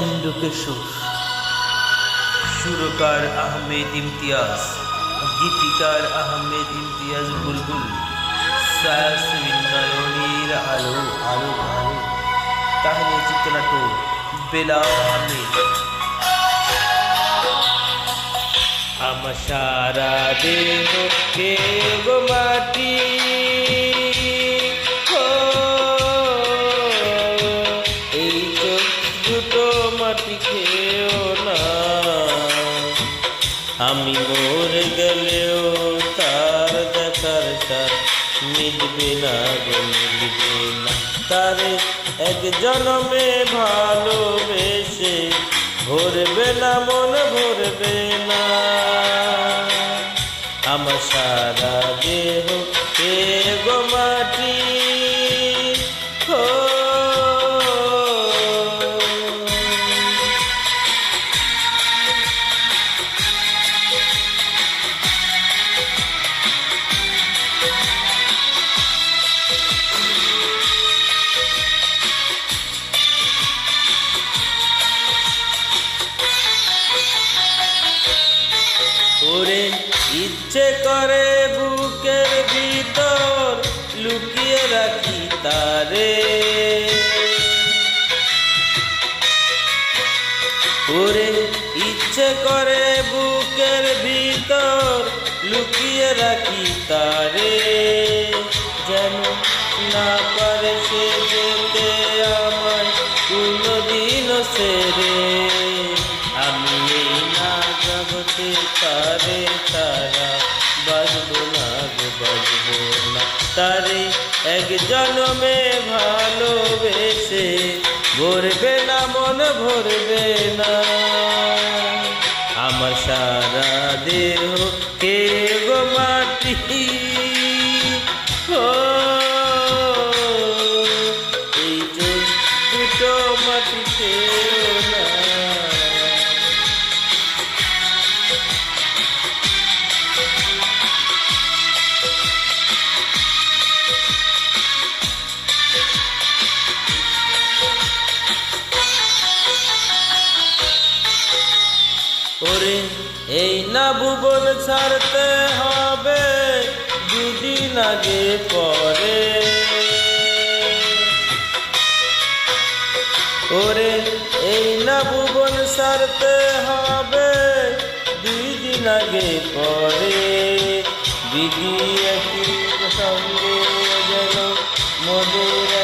এন্ডুকেশর সুরকার আহমেদ ইমতিয়াজ, গীতিকার আহমেদ ইমতিয়াজ বুলবুল নয়নীর আলো আলো আলো। কাহিনী চিত্রনাটক বেলাল আহমেদ। আমার সারা দেহ মাটি। আমি মরে গেলেও তার দেখার তার মিটবে না গো, মিটবে না। তার এক জনমে ভালোবেসে ভরবে না, মন ভরবে না। আমার সারা করে বুকের ভিতর লুকিয়ে রাখি তারে। ওরে ইচ্ছে করে বুকের ভিতর লুকিয়ে রাখি তারে। যেন না পারে সে যেতে আমার কোনদিন সেরে। আমি না জগতে তারে তারা বাজবো না গো বাজবো না তারে এক জন্মে ভালোবেসে ভরবে না মন ভরবে না। ওরে এই না ভুবন ছাড়তে হবে দুদিন আগে পরে। ওরে এই না ভুবন ছাড়তে হবে দুই দিন আগে পরে। দিদি একই সঙ্গে যেন মোদের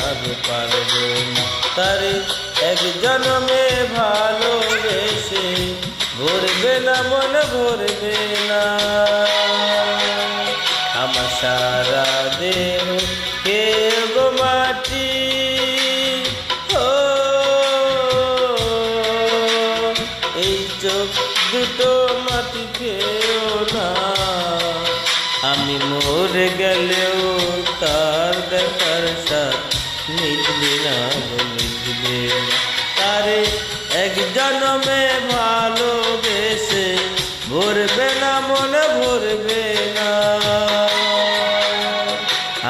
গো পারব তারে এক জন্মে ভালোবেসে ভরবে না, মন ভরবে না। আমার সারা দেহ কে গো মাটি। ও, এই চোখ দুটো মাটি খেও না। আমি মরে গেলেও তার দেখার লিখবে তারে এক জন্মে ভালোবেসে ভরবে না মনে ভরবে না।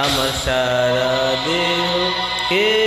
আমার সারা দেহ কে